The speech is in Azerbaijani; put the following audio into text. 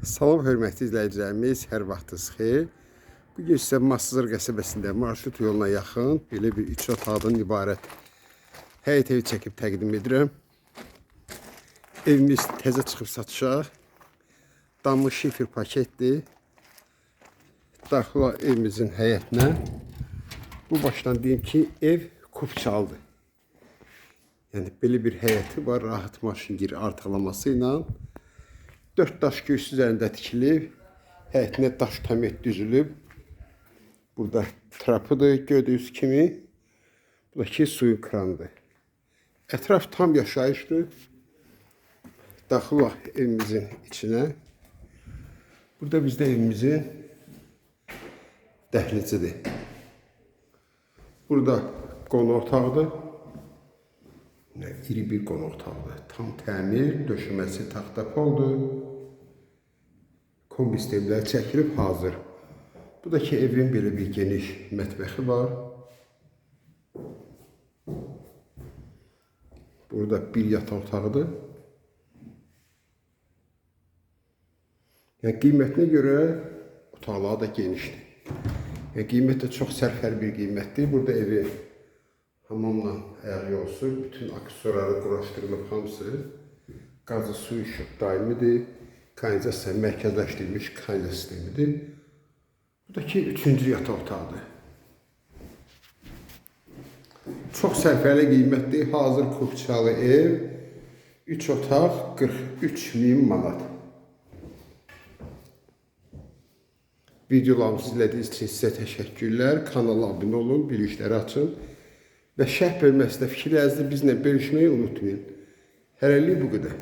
Salam hörmətli izləyicilərimiz, hər vaxtınız xeyir. Bu gün sizə Masızır qəsəbəsində marşrut yoluna yaxın belə bir üç otaqdan ibarət həyət evi çəkib təqdim edirəm. Evimiz təzə çıxıb satışa. Damlı şifer paketdir. Daxila evimizin həyətinə. Bu başdan deyim ki, ev kupçaldır. Yəni belə bir həyəti var, rahat maşın gir artıqlaması ilə. 4 daş göğsü üzərində tikilib, həyətinə daş təmət düzülüb. Burada trapıdır, gördüyünüz kimi. Bu da ki, suyun kranıdır. Ətraf tam yaşayışdır. Daxil evimizin içinə. Burada bizdə evimizin dəhlicidir. Burada qonaq otağıdır. İri bir qonaq otağıdır. Tam təmir, döşəməsi taxta poldur. Kombi sistemlər çəkilib hazır. Bu da ki evin belə bir geniş mətbəxi var. Burada bir yataq otağıdır. Yəni qiymətinə görə otaqları da genişdir. Yəni qiymət də çox sərfəli bir qiymətdir. Burada evi hamamla ayaq yolsu, bütün aksesuarları quraşdırılıb hamısı. Qazı su işıq daimidir. Kanalizasiya mərkəzləşdirilmiş kanalizasiya sistemidir. Bu da ki, üçüncü yataq otağıdır. Çox sərfəli qiymətli hazır kupçalı ev. 3 otaq 43 min manat. Videolarımızı izlədiyiniz üçün sizə təşəkkürlər. Kanala abunə olun, bilişləri açın və şərh bölməsində fikirlərinizi bizlə bölüşməyi unutmayın. Hələlik bu qədər.